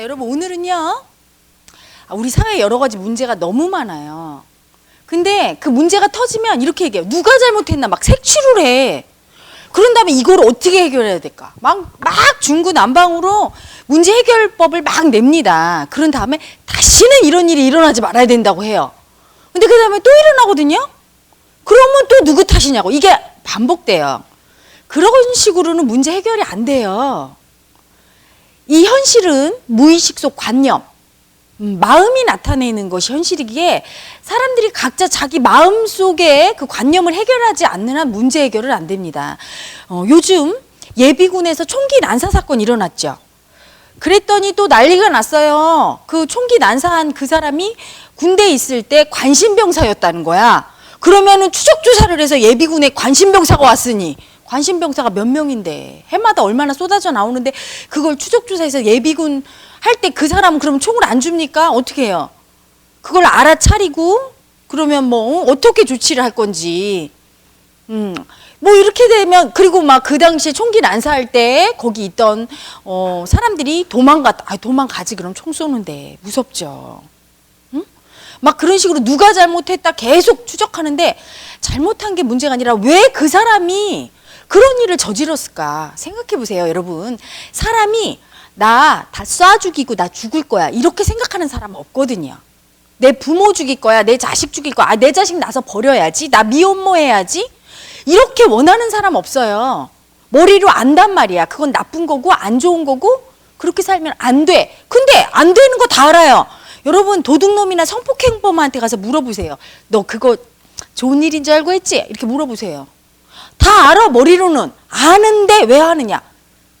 자, 여러분 오늘은요. 아, 우리 사회에 여러 가지 문제가 너무 많아요. 근데 그 문제가 터지면 이렇게 얘기해요. 누가 잘못했나 막 색출을 해. 그런 다음에 이걸 어떻게 해결해야 될까? 막, 막 중구난방으로 문제 해결법을 막 냅니다. 그런 다음에 다시는 이런 일이 일어나지 말아야 된다고 해요. 근데 그 다음에 또 일어나거든요? 그러면 또 누구 탓이냐고. 이게 반복돼요. 그런 식으로는 문제 해결이 안 돼요. 이 현실은 무의식 속 관념, 음, 마음이 나타내는 것이 현실이기에 사람들이 각자 자기 마음 속에 그 관념을 해결하지 않는 한 문제 해결은 안 됩니다. 어, 요즘 예비군에서 총기 난사 사건 일어났죠. 그랬더니 또 난리가 났어요. 그 총기 난사한 그 사람이 군대에 있을 때 관심병사였다는 거야. 그러면은 추적 조사를 해서 예비군에 관심병사가 왔으니 관심 병사가 몇 명인데 해마다 얼마나 쏟아져 나오는데 그걸 추적 조사해서 예비군 할 때 그 사람은 그럼 총을 안 줍니까? 어떻게 해요? 그걸 알아차리고 그러면 뭐 어, 어떻게 조치를 할 건지 음. 뭐 이렇게 되면 그리고 막 그 당시에 총기 난사할 때 거기 있던 어 사람들이 도망갔다. 아 도망가지 그럼 총 쏘는데 무섭죠. 응? 막 그런 식으로 누가 잘못했다 계속 추적하는데 잘못한 게 문제가 아니라 왜 그 사람이 그런 일을 저질렀을까 생각해 보세요, 여러분. 사람이 나 다 쏴 죽이고 나 죽을 거야 이렇게 생각하는 사람 없거든요. 내 부모 죽일 거야, 내 자식 죽일 거야, 아, 내 자식 나서 버려야지, 나 미혼모 해야지. 이렇게 원하는 사람 없어요. 머리로 안단 말이야. 그건 나쁜 거고 안 좋은 거고 그렇게 살면 안 돼. 근데 안 되는 거 다 알아요. 여러분 도둑놈이나 성폭행범한테 가서 물어보세요. 너 그거 좋은 일인 줄 알고 했지? 이렇게 물어보세요. 다 알아 머리로는 아는데 왜 하느냐?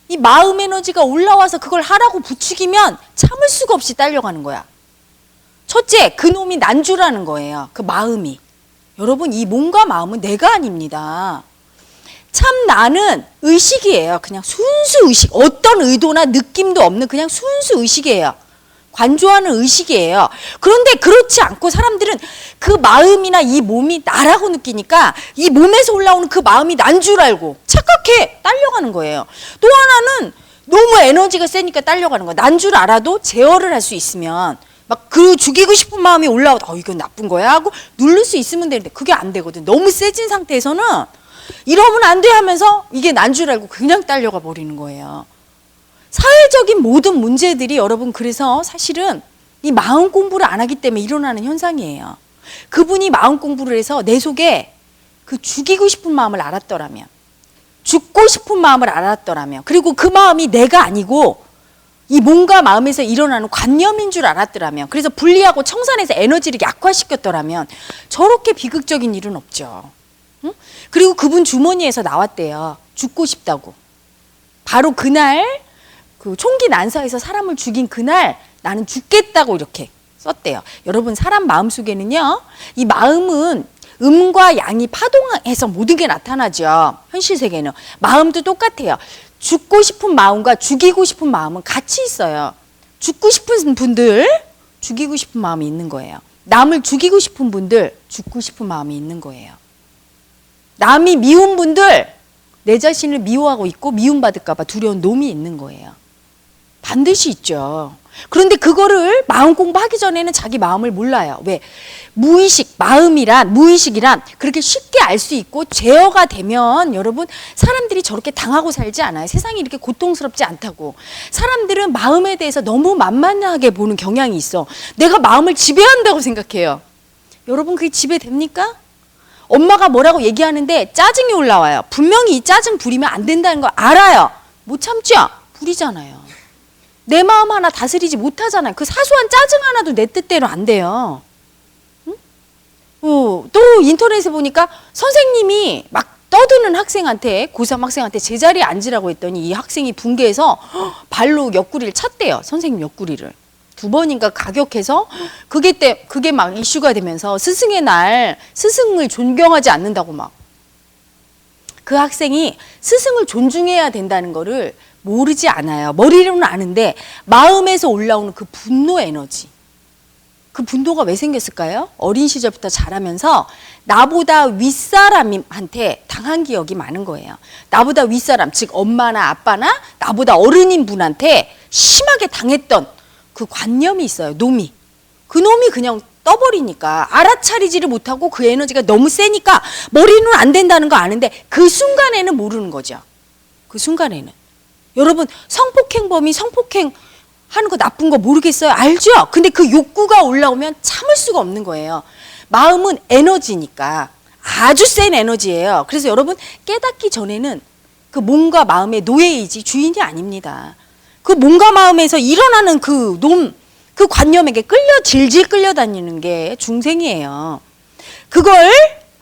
이 마음 에너지가 올라와서 그걸 하라고 부추기면 참을 수가 없이 딸려가는 거야. 첫째, 그 놈이 난주라는 거예요. 그 마음이. 여러분, 이 몸과 마음은 내가 아닙니다. 참 나는 의식이에요. 그냥 순수 의식. 어떤 의도나 느낌도 없는 그냥 순수 의식이에요. 관조하는 의식이에요. 그런데 그렇지 않고 사람들은 그 마음이나 이 몸이 나라고 느끼니까 이 몸에서 올라오는 그 마음이 난 줄 알고 착각해 딸려가는 거예요. 또 하나는 너무 에너지가 세니까 딸려가는 거야. 난 줄 알아도 제어를 할 수 있으면 막 그 죽이고 싶은 마음이 올라오다. 어, 이건 나쁜 거야 하고 누를 수 있으면 되는데 그게 안 되거든. 너무 세진 상태에서는 이러면 안 돼 하면서 이게 난 줄 알고 그냥 딸려가 버리는 거예요. 사회적인 모든 문제들이 여러분 그래서 사실은 이 마음 공부를 안 하기 때문에 일어나는 현상이에요. 그분이 마음 공부를 해서 내 속에 그 죽이고 싶은 마음을 알았더라면, 죽고 싶은 마음을 알았더라면, 그리고 그 마음이 내가 아니고 이 몸과 마음에서 일어나는 관념인 줄 알았더라면, 그래서 분리하고 청산해서 에너지를 약화시켰더라면 저렇게 비극적인 일은 없죠. 응? 그리고 그분 주머니에서 나왔대요. 죽고 싶다고. 바로 그날 그 총기 난사에서 사람을 죽인 그날 나는 죽겠다고 이렇게 썼대요. 여러분 사람 마음 속에는요. 이 마음은 음과 양이 파동해서 모든 게 나타나죠. 현실 세계는 마음도 똑같아요. 죽고 싶은 마음과 죽이고 싶은 마음은 같이 있어요. 죽고 싶은 분들 죽이고 싶은 마음이 있는 거예요. 남을 죽이고 싶은 분들 죽고 싶은 마음이 있는 거예요. 남이 미운 분들 내 자신을 미워하고 있고 미움받을까봐 두려운 놈이 있는 거예요. 반드시 있죠. 그런데 그거를 마음 공부하기 전에는 자기 마음을 몰라요. 왜? 무의식, 마음이란, 무의식이란 그렇게 쉽게 알 수 있고 제어가 되면 여러분 사람들이 저렇게 당하고 살지 않아요. 세상이 이렇게 고통스럽지 않다고. 사람들은 마음에 대해서 너무 만만하게 보는 경향이 있어. 내가 마음을 지배한다고 생각해요. 여러분 그게 지배됩니까? 엄마가 뭐라고 얘기하는데 짜증이 올라와요. 분명히 이 짜증 부리면 안 된다는 걸 알아요. 못 참죠? 부리잖아요. 내 마음 하나 다스리지 못하잖아요. 그 사소한 짜증 하나도 내 뜻대로 안 돼요. 응? 어, 또 인터넷에 보니까 선생님이 막 떠드는 학생한테 고3 학생한테 제자리에 앉으라고 했더니 이 학생이 붕괴해서 발로 옆구리를 찼대요. 선생님 옆구리를. 두 번인가 가격해서 그게 때 그게 막 이슈가 되면서 스승의 날 스승을 존경하지 않는다고 막 그 학생이 스승을 존중해야 된다는 거를 모르지 않아요. 머리로는 아는데 마음에서 올라오는 그 분노 에너지. 그 분노가 왜 생겼을까요? 어린 시절부터 자라면서 나보다 윗사람한테 당한 기억이 많은 거예요. 나보다 윗사람, 즉 엄마나 아빠나 나보다 어른인 분한테 심하게 당했던 그 관념이 있어요. 놈이. 그 놈이 그냥 떠버리니까 알아차리지를 못하고 그 에너지가 너무 세니까 머리는 안 된다는 거 아는데 그 순간에는 모르는 거죠. 그 순간에는. 여러분 성폭행범이 성폭행 하는 거 나쁜 거 모르겠어요? 알죠? 근데 그 욕구가 올라오면 참을 수가 없는 거예요. 마음은 에너지니까 아주 센 에너지예요. 그래서 여러분 깨닫기 전에는 그 몸과 마음의 노예이지 주인이 아닙니다. 그 몸과 마음에서 일어나는 그 놈, 그 관념에게 끌려 질질 끌려다니는 게 중생이에요. 그걸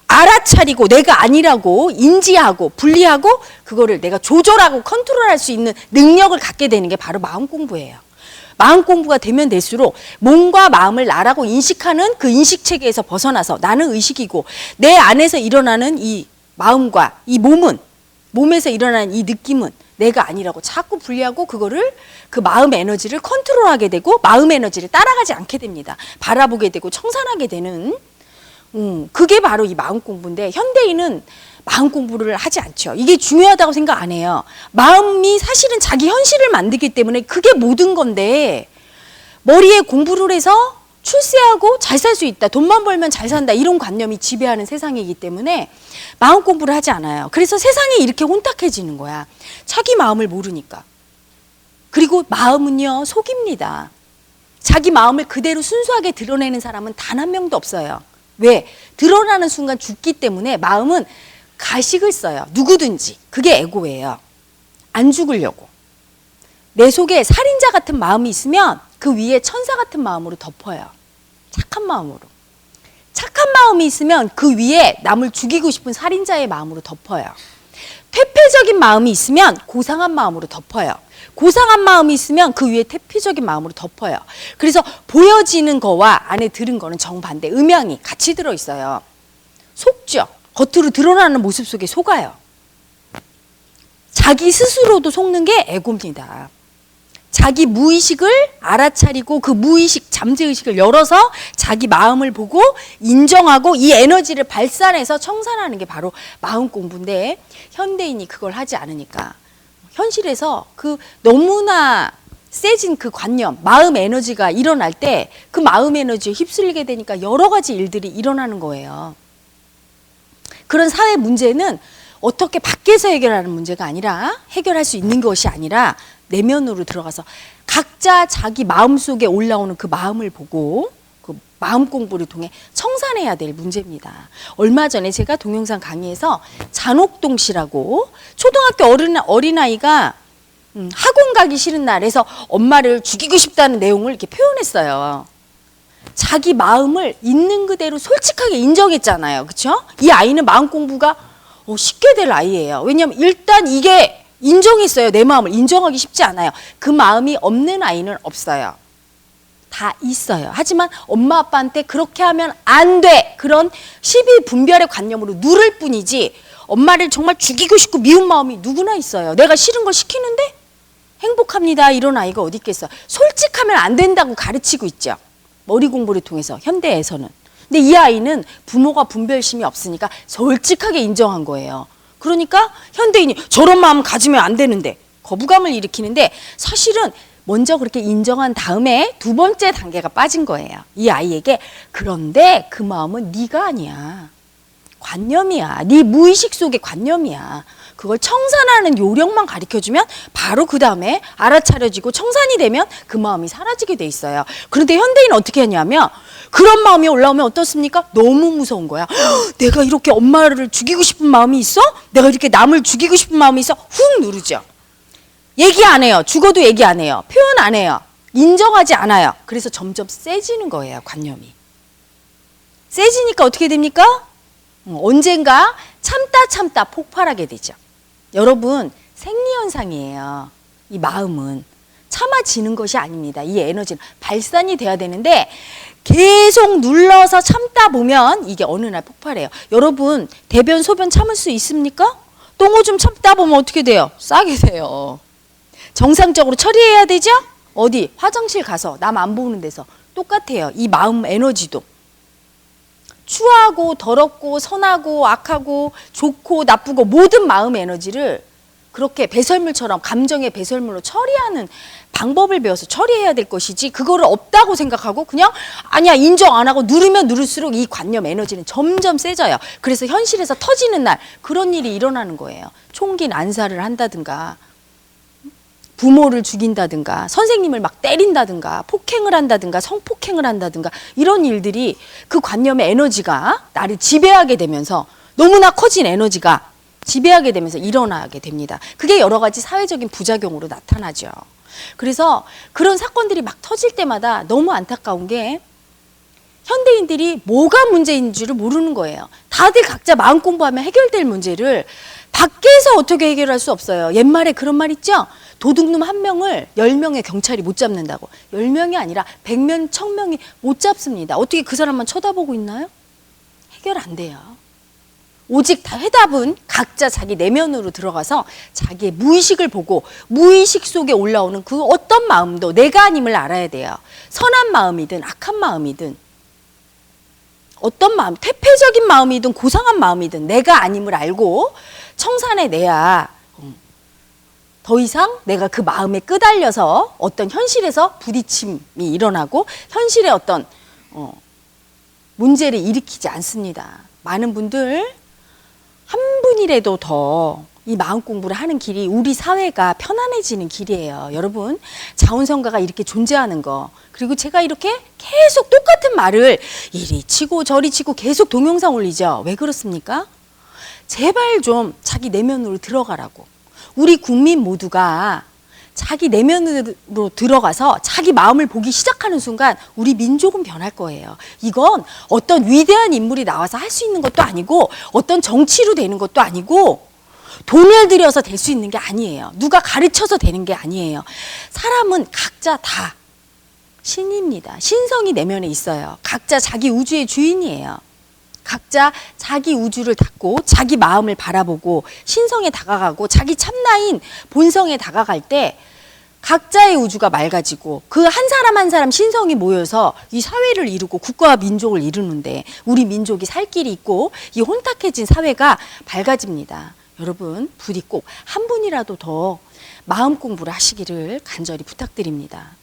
알아차리고 내가 아니라고 인지하고 분리하고 그거를 내가 조절하고 컨트롤할 수 있는 능력을 갖게 되는 게 바로 마음 공부예요. 마음 공부가 되면 될수록 몸과 마음을 나라고 인식하는 그 인식 체계에서 벗어나서 나는 의식이고 내 안에서 일어나는 이 마음과 이 몸은 몸에서 일어나는 이 느낌은 내가 아니라고 자꾸 분리하고 그거를 그 마음 에너지를 컨트롤하게 되고 마음 에너지를 따라가지 않게 됩니다. 바라보게 되고 청산하게 되는 음, 그게 바로 이 마음 공부인데 현대인은 마음 공부를 하지 않죠. 이게 중요하다고 생각 안 해요. 마음이 사실은 자기 현실을 만들기 때문에 그게 모든 건데 머리에 공부를 해서 출세하고 잘 살 수 있다. 돈만 벌면 잘 산다. 이런 관념이 지배하는 세상이기 때문에 마음 공부를 하지 않아요. 그래서 세상이 이렇게 혼탁해지는 거야. 자기 마음을 모르니까. 그리고 마음은요, 속입니다. 자기 마음을 그대로 순수하게 드러내는 사람은 단 한 명도 없어요. 왜? 드러나는 순간 죽기 때문에 마음은 가식을 써요. 누구든지. 그게 에고예요. 안 죽으려고. 내 속에 살인자 같은 마음이 있으면 그 위에 천사 같은 마음으로 덮어요. 착한 마음으로. 착한 마음이 있으면 그 위에 남을 죽이고 싶은 살인자의 마음으로 덮어요. 퇴폐적인 마음이 있으면 고상한 마음으로 덮어요. 고상한 마음이 있으면 그 위에 퇴폐적인 마음으로 덮어요. 그래서 보여지는 거와 안에 들은 거는 정반대, 음양이 같이 들어 있어요. 속죠. 겉으로 드러나는 모습 속에 속아요. 자기 스스로도 속는 게 에고입니다. 자기 무의식을 알아차리고 그 무의식 잠재의식을 열어서 자기 마음을 보고 인정하고 이 에너지를 발산해서 청산하는 게 바로 마음 공부인데 현대인이 그걸 하지 않으니까 현실에서 그 너무나 세진 그 관념, 마음 에너지가 일어날 때 그 마음 에너지에 휩쓸리게 되니까 여러 가지 일들이 일어나는 거예요. 그런 사회 문제는 어떻게 밖에서 해결하는 문제가 아니라 해결할 수 있는 것이 아니라 내면으로 들어가서 각자 자기 마음 속에 올라오는 그 마음을 보고 그 마음 공부를 통해 청산해야 될 문제입니다. 얼마 전에 제가 동영상 강의에서 잔옥동 씨라고 초등학교 어린 어린아이가 음, 학원 가기 싫은 날에서 엄마를 죽이고 싶다는 내용을 이렇게 표현했어요. 자기 마음을 있는 그대로 솔직하게 인정했잖아요. 그렇죠? 이 아이는 마음 공부가 어, 쉽게 될 아이예요. 왜냐하면 일단 이게 인정했어요. 내 마음을 인정하기 쉽지 않아요. 그 마음이 없는 아이는 없어요. 다 있어요. 하지만 엄마 아빠한테 그렇게 하면 안 돼. 그런 시비 분별의 관념으로 누를 뿐이지 엄마를 정말 죽이고 싶고 미운 마음이 누구나 있어요. 내가 싫은 걸 시키는데 행복합니다. 이런 아이가 어디 있겠어요. 솔직하면 안 된다고 가르치고 있죠. 머리 공부를 통해서 현대에서는. 근데 이 아이는 부모가 분별심이 없으니까 솔직하게 인정한 거예요. 그러니까 현대인이 저런 마음 가지면 안 되는데 거부감을 일으키는데 사실은 먼저 그렇게 인정한 다음에 두 번째 단계가 빠진 거예요. 이 아이에게 그런데 그 마음은 네가 아니야. 관념이야. 네 무의식 속의 관념이야. 그걸 청산하는 요령만 가르쳐 주면 바로 그 다음에 알아차려지고 청산이 되면 그 마음이 사라지게 돼 있어요. 그런데 현대인은 어떻게 하냐면 그런 마음이 올라오면 어떻습니까? 너무 무서운 거야. 헉, 내가 이렇게 엄마를 죽이고 싶은 마음이 있어? 내가 이렇게 남을 죽이고 싶은 마음이 있어? 훅 누르죠. 얘기 안 해요. 죽어도 얘기 안 해요. 표현 안 해요. 인정하지 않아요. 그래서 점점 세지는 거예요, 관념이. 세지니까 어떻게 됩니까? 어, 언젠가 참다 참다 폭발하게 되죠. 여러분, 생리현상이에요. 이 마음은. 참아지는 것이 아닙니다. 이 에너지는 발산이 돼야 되는데 계속 눌러서 참다 보면 이게 어느 날 폭발해요. 여러분, 대변, 소변 참을 수 있습니까? 똥오줌 참다 보면 어떻게 돼요? 싸게 돼요. 정상적으로 처리해야 되죠? 어디? 화장실 가서 남 안 보는 데서 똑같아요. 이 마음 에너지도. 추하고 더럽고 선하고 악하고 좋고 나쁘고 모든 마음 에너지를 그렇게 배설물처럼 감정의 배설물로 처리하는 방법을 배워서 처리해야 될 것이지 그거를 없다고 생각하고 그냥 아니야 인정 안 하고 누르면 누를수록 이 관념 에너지는 점점 세져요. 그래서 현실에서 터지는 날 그런 일이 일어나는 거예요. 총기 난사를 한다든가 부모를 죽인다든가 선생님을 막 때린다든가 폭행을 한다든가 성폭행을 한다든가 이런 일들이 그 관념의 에너지가 나를 지배하게 되면서 너무나 커진 에너지가 지배하게 되면서 일어나게 됩니다. 그게 여러 가지 사회적인 부작용으로 나타나죠. 그래서 그런 사건들이 막 터질 때마다 너무 안타까운 게 현대인들이 뭐가 문제인 줄을 모르는 거예요. 다들 각자 마음 공부하면 해결될 문제를 밖에서 어떻게 해결할 수 없어요. 옛말에 그런 말 있죠? 도둑놈 한 명을 열명의 경찰이 못 잡는다고. 열명이 아니라 백명 천명이 못 잡습니다. 어떻게 그 사람만 쳐다보고 있나요? 해결 안 돼요. 오직 다 해답은 각자 자기 내면으로 들어가서 자기의 무의식을 보고 무의식 속에 올라오는 그 어떤 마음도 내가 아님을 알아야 돼요. 선한 마음이든 악한 마음이든 어떤 마음, 퇴폐적인 마음이든 고상한 마음이든 내가 아님을 알고 청산해 내야 음, 더 이상 내가 그 마음에 끄달려서 어떤 현실에서 부딪힘이 일어나고 현실의 어떤 어, 문제를 일으키지 않습니다. 많은 분들 한 분이라도 더 이 마음 공부를 하는 길이 우리 사회가 편안해지는 길이에요. 여러분, 자원성가가 이렇게 존재하는 거. 그리고 제가 이렇게 계속 똑같은 말을 이리 치고 저리 치고 계속 동영상 올리죠. 왜 그렇습니까? 제발 좀 자기 내면으로 들어가라고. 우리 국민 모두가 자기 내면으로 들어가서 자기 마음을 보기 시작하는 순간 우리 민족은 변할 거예요. 이건 어떤 위대한 인물이 나와서 할 수 있는 것도 아니고 어떤 정치로 되는 것도 아니고 돈을 들여서 될 수 있는 게 아니에요. 누가 가르쳐서 되는 게 아니에요. 사람은 각자 다 신입니다. 신성이 내면에 있어요. 각자 자기 우주의 주인이에요. 각자 자기 우주를 닫고 자기 마음을 바라보고 신성에 다가가고 자기 참나인 본성에 다가갈 때 각자의 우주가 맑아지고 그 한 사람 한 사람 신성이 모여서 이 사회를 이루고 국가와 민족을 이루는데 우리 민족이 살 길이 있고 이 혼탁해진 사회가 밝아집니다. 여러분 부디 꼭 한 분이라도 더 마음 공부를 하시기를 간절히 부탁드립니다.